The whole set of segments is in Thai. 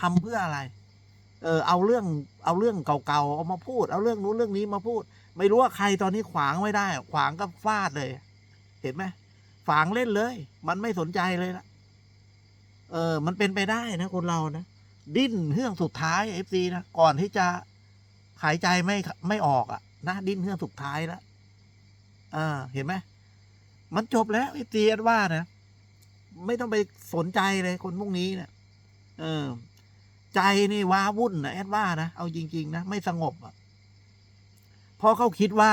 ทำเพื่ออะไร เออเอาเรื่องเอาเรื่องเก่าๆเอามาพูด เอาเรื่องนู้นเรื่องนี้มาพูด ไม่รู้ว่าใครตอนนี้ขวางไม่ได้ ขวางก็ฟาดเลย เห็นไหมฝางเล่นเลย มันไม่สนใจเลยละเออ มันเป็นไปได้นะ คนเรานะดิ้นเฮือกสุดท้ายเอฟซีนะก่อนที่จะหายใจไม่ไม่ออกอะ่ะนะดิ้นเฮือกสุดท้ายแล้วอ่า เห็นไหมมันจบแล้วเอฟซีอดว่านะไม่ต้องไปสนใจเลยคนพวกนี้เนะี่ยเออ ใจนี่ว้าวุ่นนะแอดว่านะ เอาจริง ๆ นะ ไม่สงบอะเพราะเขาคิดว่า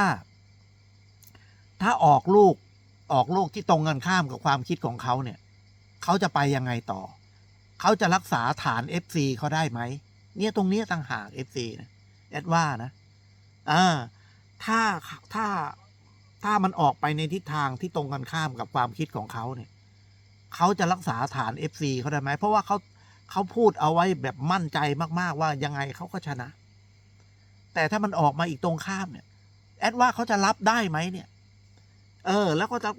ถ้าออกลูกออกลูกที่ตรงกันข้ามกับความคิดของเขาเนี่ย เขาจะไปยังไงต่อ เขาจะรักษาฐาน FC เขาได้ไหม เนี่ยตรงเนี้ยต่างหาก FC นะแอดว่านะอ่าถ้าถ้าถ้ามันออกไปในทิศทางที่ตรงกันข้ามกับความคิดของเขาเนี่ย เขาจะรักษาฐาน FC เขาได้ไหม เพราะว่าเขา เขาพูดเอาไว้แบบมั่นใจมากๆว่ายังไงเขาก็ชนะ แต่ถ้ามันออกมาอีกตรงข้ามเนี่ย แอดว่าเขาจะรับได้ไหมเนี่ย เออ แล้วก็จะ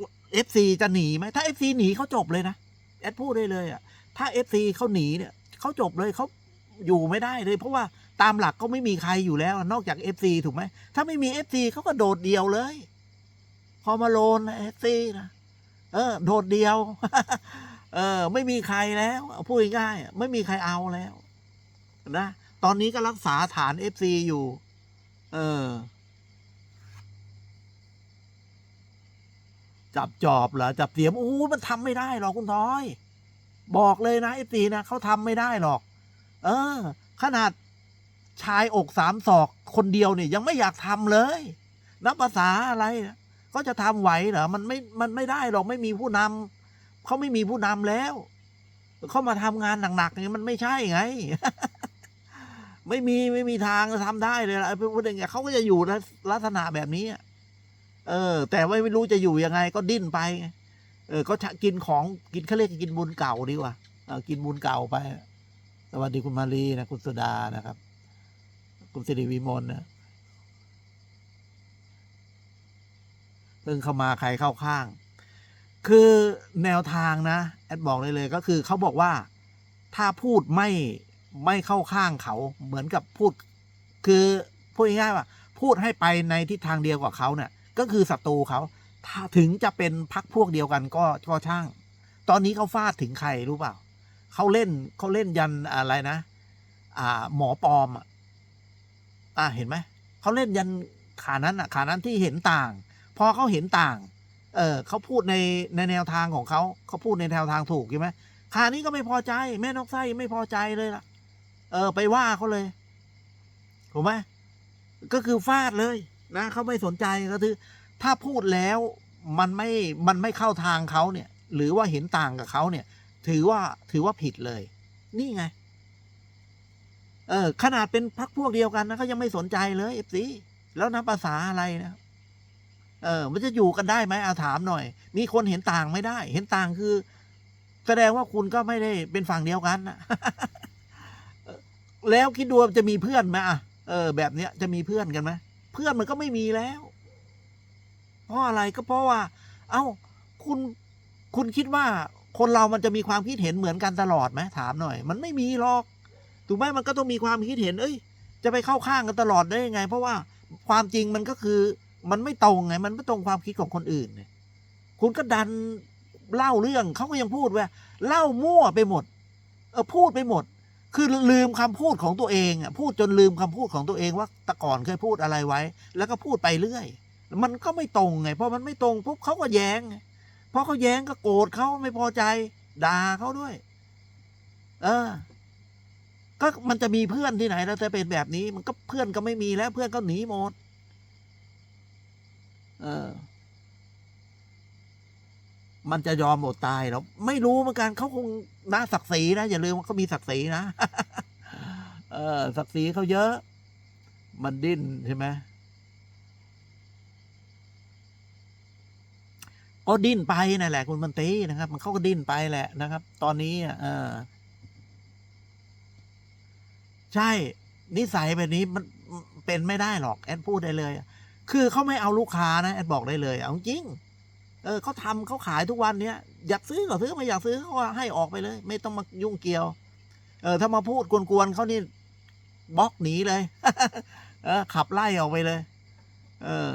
FC จะหนีไหมถ้า FC หนีเขาจบเลยนะแอดพูดได้เลยอะถ้า FC เขาหนีเนี่ยเขาจบเลยเขาอยู่ไม่ได้เลย เพราะว่าตามหลักก็ไม่มีใครอยู่แล้ว นอกจาก FC ถูกไหมถ้าไม่มี FC เขาก็โดดเดียวเลยพอมาโลนเอฟซีนะเออ โดดเดียว เออ ไม่มีใครแล้วพูดง่ายๆไม่มีใครเอาแล้วนะตอนนี้ก็รักษาฐาน FC อยู่ เออ จับจอบเหรอจับเสียมโอ้มันทำไม่ได้หรอกคุณท้อย บอกเลยนะไอ้ตีนะเขาทำไม่ได้หรอก เออ ขนาดชายอกสามศอกคนเดียวเนี่ยยังไม่อยากทำเลย นับภาษาอะไรก็จะทำไหวเหรอมันไม่มันไม่ได้หรอกไม่มีผู้นำ เขาไม่มีผู้นำแล้ว เขามาทำงานหนักๆอย่างนี้มันไม่ใช่ไง ไม่มีไม่มีทางจะทำได้เลยล่ะพูดอย่างเงี้ยเขาก็จะอยู่ลักษณะแบบนี้เออ แต่ว่าไม่รู้จะอยู่ยังไง ก็ดิ้นไป เออ ก็กินของกินเขาเรียกกินบุญเก่าดีกว่ากินบุญเก่าไป สวัสดีคุณมารีนะคุณสุดานะครับ คุณสิริวิมลนะเพิ่งเข้ามาใครเข้าข้าง คือแนวทางนะแอดบอกเลยเลยก็คือเขาบอกว่าถ้าพูดไม่ไม่เข้าข้างเขาเหมือนกับพูด คือพูดง่ายๆว่า พูดให้ไปในทิศทางเดียวกับเขาเนี่ยก็คือศัตรูเขาถ้าถึงจะเป็นพักพวกเดียวกันก็ก็ช่าง ตอนนี้เขาฟาดถึงใครรู้เปล่าเขาเล่นเขาเล่นยันอะไรนะ อ่า หมอปลอมอะอ่าเห็นไหมเขาเล่นยันขานั้นอะขานั้นที่เห็นต่าง พอเขาเห็นต่าง เออเขาพูดในในแนวทางของเขาเขาพูดในแนวทางถูกใช่ไหมขานี้ก็ไม่พอใจ แม่นกไส้ไม่พอใจเลยล่ะ เออ ไปว่าเขาเลยถูกไหมก็คือฟาดเลยนะเขาไม่สนใจก็คือ ถ้าพูดแล้วมันไม่มันไม่เข้าทางเขาเนี่ย หรือว่าเห็นต่างกับเขาเนี่ย ถือว่าถือว่าผิดเลย นี่ไง เออ ขนาดเป็นพักพวกเดียวกันนะเขายังไม่สนใจเลยเอฟซีแล้วนะภาษาอะไรนะ เออมันจะอยู่กันได้ไหมอาถามหน่อย มีคนเห็นต่างไม่ได้ เห็นต่างคือ แสดงว่าคุณก็ไม่ได้เป็นฝั่งเดียวกันนะแล้วคิดดูจะมีเพื่อนไหมอะเออ แบบเนี้ยจะมีเพื่อนกันไหมเพื่อนมันก็ไม่มีแล้ว เพราะอะไรก็เพราะว่า เอ้าคุณคุณคิดว่าคนเรามันจะมีความคิดเห็นเหมือนกันตลอดไหมถามหน่อย มันไม่มีหรอกถูกไหมมันก็ต้องมีความคิดเห็น เอ้ย จะไปเข้าข้างกันตลอดได้ยังไง เพราะว่าความจริงมันก็คือ มันไม่ตรงไง มันไม่ตรงความคิดของคนอื่นเนี่ยคุณก็ดันเล่าเรื่องเขาก็ยังพูดว่า เล่ามั่วไปหมด เออพูดไปหมด คือลืมคำพูดของตัวเองอะพูดจนลืมคำพูดของตัวเองว่าแต่ก่อนเคยพูดอะไรไว้ แล้วก็พูดไปเรื่อย มันก็ไม่ตรงไงเพราะมันไม่ตรงปุ๊บเขาก็แย้งไงพอเขาแย้งก็โกรธเขาไม่พอใจด่าเขาด้วย เออ ก็มันจะมีเพื่อนที่ไหนแล้วจะเป็นแบบนี้ มันก็เพื่อนก็ไม่มีแล้ว เพื่อนก็หนีหมด เออ มันจะยอมอดตายหรอไม่รู้เหมือนกันเขาคงน่าศักดิ์ศรีนะอย่าลืมว่าเขามีศักดิ์ศรีนะเออศักดิ์ศรีเขาเยอะ มันดิ้นใช่ไหมก็ดิ้นไปนั่นแหละ คุณมันตีนะครับ มันเขาก็ดิ้นไปแหละนะครับ ตอนนี้เออใช่ นิสัยแบบนี้มันเป็นไม่ได้หรอก แอดพูดได้เลย คือเขาไม่เอาลูกค้านะแอดบอกได้เลย เอาจริง เออเขาทำเขาขายทุกวันเนี้ยอยากซื้อก็ซื้อไม่อยากซื้อเขาก็ให้ออกไปเลย ไม่ต้องมายุ่งเกี่ยว เออถ้ามาพูดกวนๆเขานี่บล็อกหนีเลย เออ ขับไล่ออกไปเลย เออ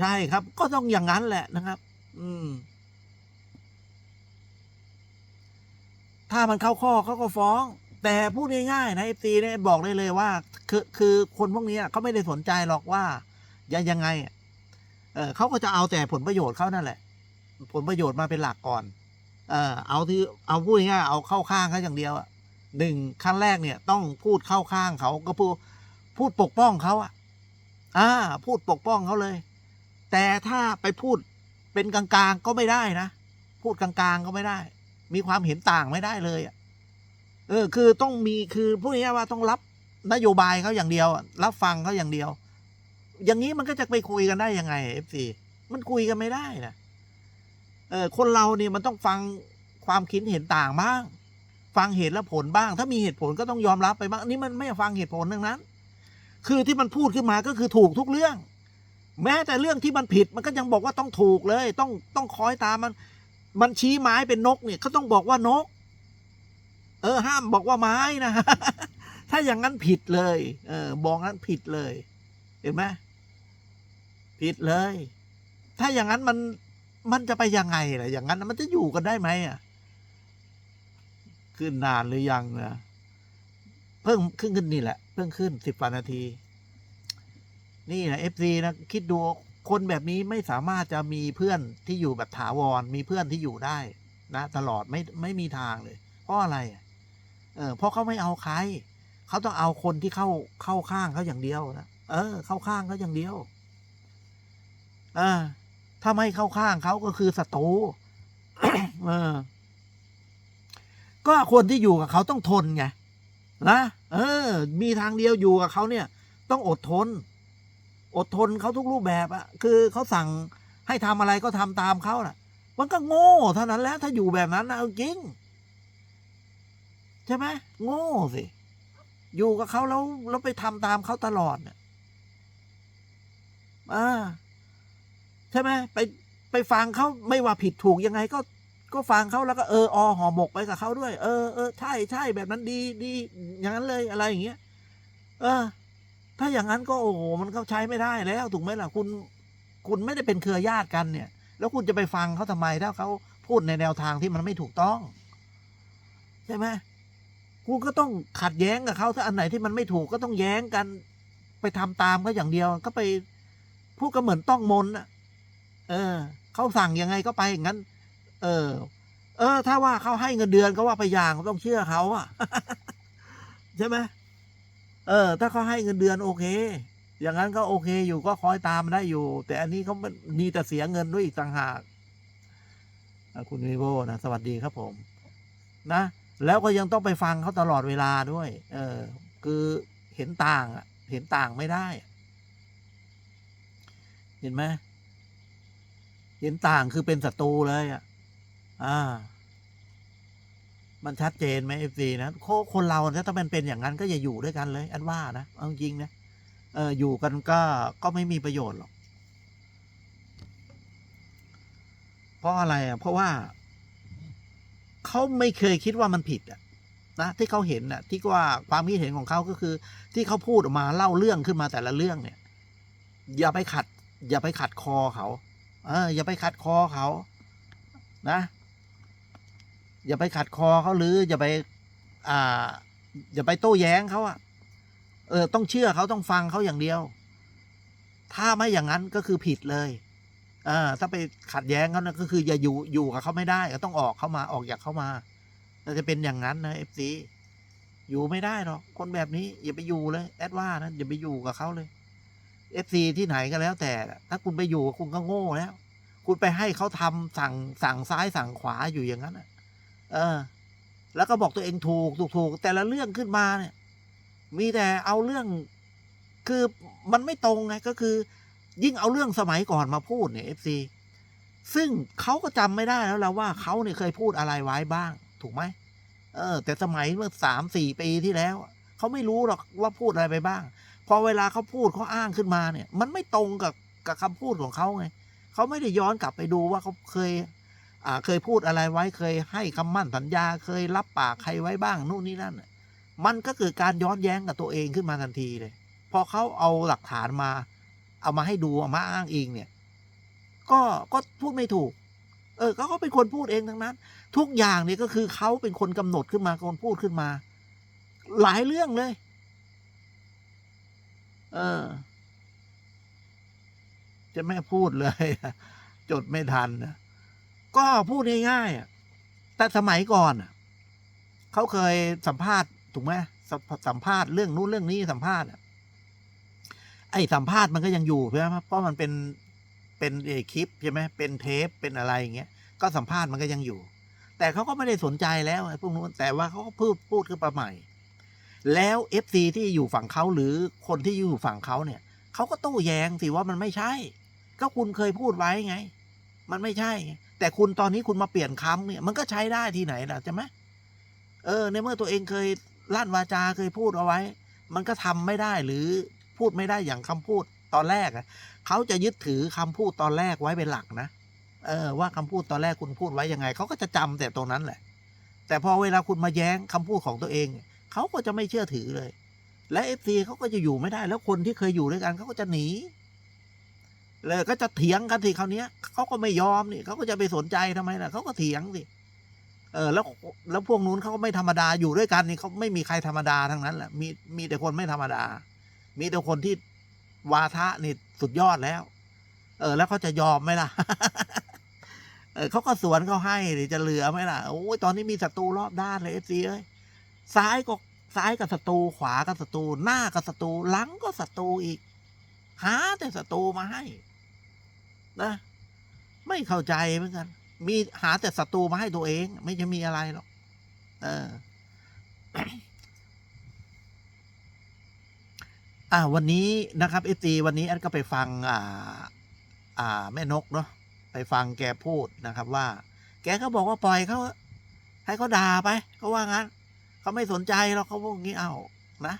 ใช่ครับ ก็ต้องอย่างนั้นแหละนะครับ อืม ถ้ามันเข้าข้อเขาก็ฟ้อง แต่พูดง่ายๆนะเอฟซีเนี่ยบอกได้เลยว่า คือคือคนพวกนี้เขาไม่ได้สนใจหรอกว่ายังยังไงเออเขาก็จะเอาแต่ผลประโยชน์เขานั่นแหละ ผลประโยชน์มาเป็นหลักก่อน เออเอาที่เอาพูดง่ายๆเอาเข้าข้างเขาอย่างเดียวอะหนึ่งขั้นแรกเนี่ย ต้องพูดเข้าข้างเขาก็พูดพูดปกป้องเขาอะอ่า พูดปกป้องเขาเลย แต่ถ้าไปพูดเป็นกลางๆก็ไม่ได้นะ พูดกลางๆก็ไม่ได้ มีความเห็นต่างไม่ได้เลยอะ เออคือต้องมีคือพูดง่ายๆว่าต้องรับนโยบายเขาอย่างเดียว รับฟังเขาอย่างเดียว อย่างนี้มันก็จะไปคุยกันได้ยังไงเอฟซีมันคุยกันไม่ได้นะเออคนเราเนี่ยมันต้องฟังความคิดเห็นต่างบ้าง ฟังเหตุและผลบ้าง ถ้ามีเหตุผลก็ต้องยอมรับไปบ้างอันนี้มันไม่ฟังเหตุผลทั้งนั้น คือที่มันพูดขึ้นมาก็คือถูกทุกเรื่อง แม้แต่เรื่องที่มันผิดมันก็ยังบอกว่าต้องถูกเลย ต้องต้องคอยตามมัน มันชี้ไม้เป็นนกเนี่ยเขาต้องบอกว่านก เออห้ามบอกว่าไม้นะ ถ้าอย่างนั้นผิดเลย เออบอกนั้นผิดเลย เห็นไหมผิดเลย ถ้าอย่างนั้นมันมันจะไปยังไงล่ะ อย่างนั้นมันจะอยู่กันได้ไหมอะ ขึ้นนานหรือยังนะเพิ่งขึ้นขึ้นนี่แหละ เพิ่งขึ้นสิบกว่านาที นี่นะเอฟซีนะคิดดูคนแบบนี้ไม่สามารถจะมีเพื่อนที่อยู่แบบถาวร มีเพื่อนที่อยู่ได้ นะ ตลอดไม่ไม่มีทางเลยเพราะอะไรอะ เออเพราะเขาไม่เอาใคร เขาต้องเอาคนที่เข้าเข้าข้างเขาอย่างเดียวนะเออ เข้าข้างเขาอย่างเดียวเออถ้าไม่เข้าข้างเขาก็คือศัตรูเออ ก็คนที่อยู่กับเขาต้องทนไงนะเออ มีทางเดียวอยู่กับเขาเนี่ย ต้องอดทน อดทนเขาทุกรูปแบบอะคือเขาสั่งให้ทำอะไรก็ทำตามเขาน่ะ มันก็โง่เท่านั้นแหล้วถ้าอยู่แบบนั้นนะเอาจริง ใช่ไหมโง่สิอยู่กับเขาแล้วแล้วไปทำตามเขาตลอดเนี่ยอ่าใช่ไหมไปไปฟังเขาไม่ว่าผิดถูกยังไงก็ก็ฟังเขาแล้วก็เอออห่อหมกไปกับเขาด้วย เออเออใช่ใช่แบบนั้นดีดีอย่างนั้นเลยอะไรอย่างเงี้ยเออ ถ้าอย่างนั้นก็โอ้โหมันเข้าใช้ไม่ได้แล้วถูกไหมล่ะคุณ คุณไม่ได้เป็นเครือญาติกันเนี่ย แล้วคุณจะไปฟังเขาทำไมถ้าเขาพูดในแนวทางที่มันไม่ถูกต้อง ใช่ไหม คุณก็ต้องขัดแย้งกับเขาถ้าอันไหนที่มันไม่ถูกก็ต้องแย้งกัน ไปทำตามเขาอย่างเดียว ก็ไปพูดก็เหมือนต้องมน่ะเออเขาสั่งยังไงก็ไปอย่างนั้น เออ เออ ถ้าว่าเขาให้เงินเดือนก็ว่าไปอย่างก็ต้องเชื่อเขาอะใช่ไหมเออ ถ้าเขาให้เงินเดือนโอเค อย่างนั้นก็โอเคอยู่ก็คอยตามได้อยู่ แต่อันนี้เขาม,มีแต่เสียเงินด้วยอีกต่างหากคุณวีโวนะสวัสดีครับผม นะ แล้วก็ยังต้องไปฟังเขาตลอดเวลาด้วย เออ คือเห็นต่างอะเห็นต่างไม่ได้ เห็นไหมเห็นต่างคือเป็นศัตรูเลยอะ อ่า มันชัดเจนไหมเอฟซีนะโคคนเราถ้ามันเป็นอย่างนั้นก็อย่าอยู่ด้วยกันเลย อันว่านะเอาจริงนะเอออยู่กันก็ก็ไม่มีประโยชน์หรอก เพราะอะไรอะ เพราะว่า เขาไม่เคยคิดว่ามันผิดอะนะที่เขาเห็นน่ะที่ว่าความคิดเห็นของเขาก็คือ ที่เขาพูดออกมาเล่าเรื่องขึ้นมาแต่ละเรื่องเนี่ย อย่าไปขัด อย่าไปขัดคอเขาเอออย่าไปขัดคอเขานะ อย่าไปขัดคอเขาหรือ อย่าไป อ่า อย่าไปโต้แย้งเขาอะเออ ต้องเชื่อเขาต้องฟังเขาอย่างเดียว ถ้าไม่อย่างนั้นก็คือผิดเลย เออถ้าไปขัดแย้งเขานะก็คืออย่าอยู่อยู่กับเขาไม่ได้ ก็ต้องออกเข้ามาออกจากเข้ามาเราจะเป็นอย่างนั้นนะเอฟซีอยู่ไม่ได้หรอกคนแบบนี้อย่าไปอยู่เลยแอดว่านะอย่าไปอยู่กับเขาเลยเอฟซีที่ไหนก็แล้วแต่ ถ้าคุณไปอยู่คุณก็โง่แล้ว คุณไปให้เขาทำสั่งสั่งซ้ายสั่งขวาอยู่อย่างนั้นอะเออ แล้วก็บอกตัวเองถูกถูกถูกแต่ละเรื่องขึ้นมาเนี่ย มีแต่เอาเรื่องคือมันไม่ตรงไงก็คือ ยิ่งเอาเรื่องสมัยก่อนมาพูดเนี่ยเอฟซีซึ่งเขาก็จำไม่ได้แล้วแล้วว่าเขาเนี่ยเคยพูดอะไรไว้บ้าง ถูกไหมเออ แต่สมัยเมื่อสามสี่ปีที่แล้วเขาไม่รู้หรอกว่าพูดอะไรไปบ้าง พอเวลาเขาพูดเขาอ้างขึ้นมาเนี่ย มันไม่ตรงกับกับคำพูดของเขาไงเขาไม่ได้ย้อนกลับไปดูว่าเขาเคยอ่าเคยพูดอะไรไว้เคยให้คำมั่นสัญญาเคยรับปากใครไว้บ้างนู่นนี่นั่นมันก็เกิดการย้อนแย้งกับตัวเองขึ้นมาทันทีเลย พอเขาเอาหลักฐานมา เอามาให้ดูเอามาอ้างอิงเนี่ย ก็ก็พูดไม่ถูก เออเขาก็เป็นคนพูดเองทั้งนั้น ทุกอย่างเนี่ยก็คือเขาเป็นคนกำหนดขึ้นมาคนพูดขึ้นมา หลายเรื่องเลย เออ จะไม่พูดเลยจดไม่ทันนะก็พูดง่ายๆอแต่สมัยก่อนเขาเคยสัมภาษณ์ถูกไหมส,สัมภาษณ์เรื่องนู้นเรื่องนี้สัมภาษณ์ ไอ้สัมภาษณ์มันก็ยังอยู่ใช่ไหมเพราะมันเป็นเป็นเอคลิปใช่ไหมเป็นเทปเป็นอะไรอย่างเงี้ยก็สัมภาษณ์มันก็ยังอยู่ แต่เขาก็ไม่ได้สนใจแล้วไอ้พวกนู้นแต่ว่าเขาก็พูดพูดขึ้นมาใหม่ แล้วเอฟซีที่อยู่ฝั่งเขาหรือคนที่อยู่ฝั่งเขาเนี่ยเขาก็โต้แย้งสิว่ามันไม่ใช่ ก็คุณเคยพูดไว้ไง มันไม่ใช่ แต่คุณตอนนี้คุณมาเปลี่ยนคำเนี่ยมันก็ใช้ได้ที่ไหนล่ะใช่ไหมเออ ในเมื่อตัวเองเคยลั่นวาจาเคยพูดเอาไว้ มันก็ทำไม่ได้หรือ พูดไม่ได้อย่างคำพูดตอนแรกอะเขาจะยึดถือคำพูดตอนแรกไว้เป็นหลักนะเออว่าคำพูดตอนแรกคุณพูดไว้ยังไงเขาก็จะจำแต่ตรงนั้นแหละ แต่พอเวลาคุณมาแย้งคำพูดของตัวเองเขาก็จะไม่เชื่อถือเลย และเอฟซีเขาก็จะอยู่ไม่ได้ แล้วคนที่เคยอยู่ด้วยกันเขาก็จะหนีเลยก็จะเถียงกันสิคราวนี้ยเขาก็ไม่ยอมนี่เขาก็จะไปสนใจทำไมล่ะเขาก็เถียงสิเออแล้วแล้วพวกนู้นเขาก็ไม่ธรรมดาอยู่ด้วยกันนี่เขาไม่มีใครธรรมดาทั้งนั้นแหละมีมีแต่คนไม่ธรรมดา มีแต่คนที่วาทะนี่สุดยอดแล้ว เออ แล้วเขาจะยอมไหมล่ะ เออเขาก็สวนเขาให้หรือจะเหลือไหมล่ะ โอ้ยตอนนี้มีศัตรูรอบด้านเลยเอฟซีเอ้ย ซ้ายก็ซ้ายกับศัตรู ขวากับศัตรู หน้ากับศัตรู หลังก็ศัตรูอีก หาแต่ศัตรูมาให้ นะ ไม่เข้าใจเหมือนกัน มีหาแต่ศัตรูมาให้ตัวเอง ไม่จะมีอะไรหรอก เออ อ่าวันนี้นะครับเอซีวันนี้แอดก็ไปฟังอ่าอ่าแม่นกเนาะไปฟังแกพูดนะครับว่า แกก็บอกว่าปล่อยเขาให้เขาด่าไปเขาว่างั้นเขาไม่สนใจหรอกเขาพูดอย่างนี้เอานะ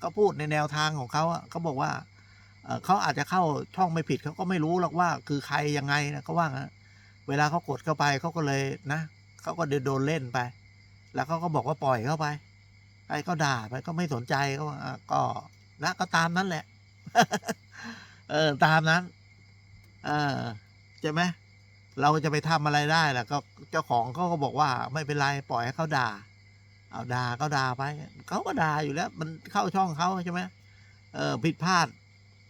เขาพูดในแนวทางของเขาเขาบอกว่าเขาอาจจะเข้าช่องไม่ผิดเขาก็ไม่รู้หรอกว่า คือใครยังไงนะเขาว่างั้นเวลาเขากดเข้าไปเขาก็เลยนะเขาก็เดินโดนเล่นไป แล้วเขาก็บอกว่าปล่อยเข้าไปไอ้ก็ด่าไปก็ไม่สนใจก็ว่าก็ นะก็ตามนั้นแหละ เออ ตามนั้น เออใช่ไหมเราจะไปทำอะไรได้ล่ะ ก็เจ้าของเขาก็บอกว่า ไม่เป็นไรปล่อยให้เขาด่า เอาด่าก็ด่าไปเขาก็ด่าอยู่แล้ว มันเข้าช่องเขาใช่ไหมเออผิดพลาด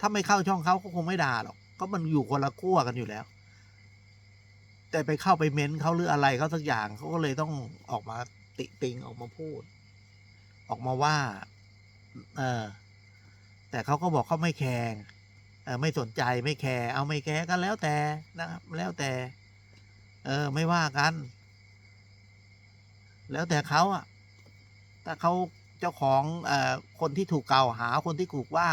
ถ้าไม่เข้าช่องเขาก็คงไม่ด่าหรอกก็มันอยู่คนละขั้วกันอยู่แล้ว แต่ไปเข้าไปเม้นเขาหรืออะไรเขาสักอย่างเขาก็เลยต้องออกมาติติงออกมาพูด ออกมาว่า เออ แต่เขาก็บอกเขาไม่แคร์ไม่สนใจไม่แคร์เอาไม่แคร์ก็แล้วแต่นะครับ แล้วแต่ เออไม่ว่ากัน แล้วแต่เขาอะถ้าเขาเจ้าของเอ่อคนที่ถูกกล่าวหาคนที่ถูกว่า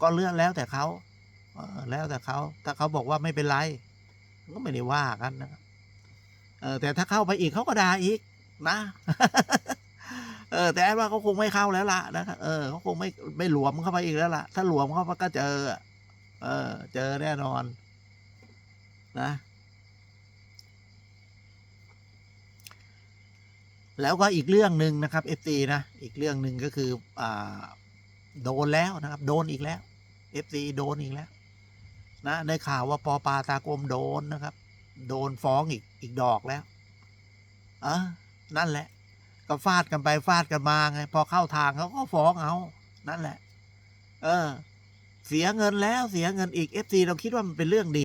ก็เลื่อนแล้วแต่เขาเออแล้วแต่เขาถ้าเขาบอกว่าไม่เป็นไร ก็ไม่ได้ว่ากันนะครับเออแต่ถ้าเข้าไปอีกเขาก็ด่าอีกนะ เออแต่แอดว่าเขาคงไม่เข้าแล้วล่ะนะครับเออเขาคงไม่ไม่หลวมเข้าไปอีกแล้วล่ะ ถ้าหลวมเข้าไปก็เจอ เออ เจอแน่นอน นะ แล้วก็อีกเรื่องหนึ่งนะครับเอฟซีนะอีกเรื่องหนึ่งก็คือ อ่า โดนแล้วนะครับ โดนอีกแล้วเอฟซีโดนอีกแล้ว นะได้ข่าวว่าปอปาตากลมโดนนะครับ โดนฟ้องอีกอีกดอกแล้วเออนั่นแหละ ก็ฟาดกันไปฟาดกันมาไงพอเข้าทางเขาก็ฟ้องเอา นั่นแหละ เออ เสียเงินแล้วเสียเงินอีกเอฟซีเราคิดว่ามันเป็นเรื่องดี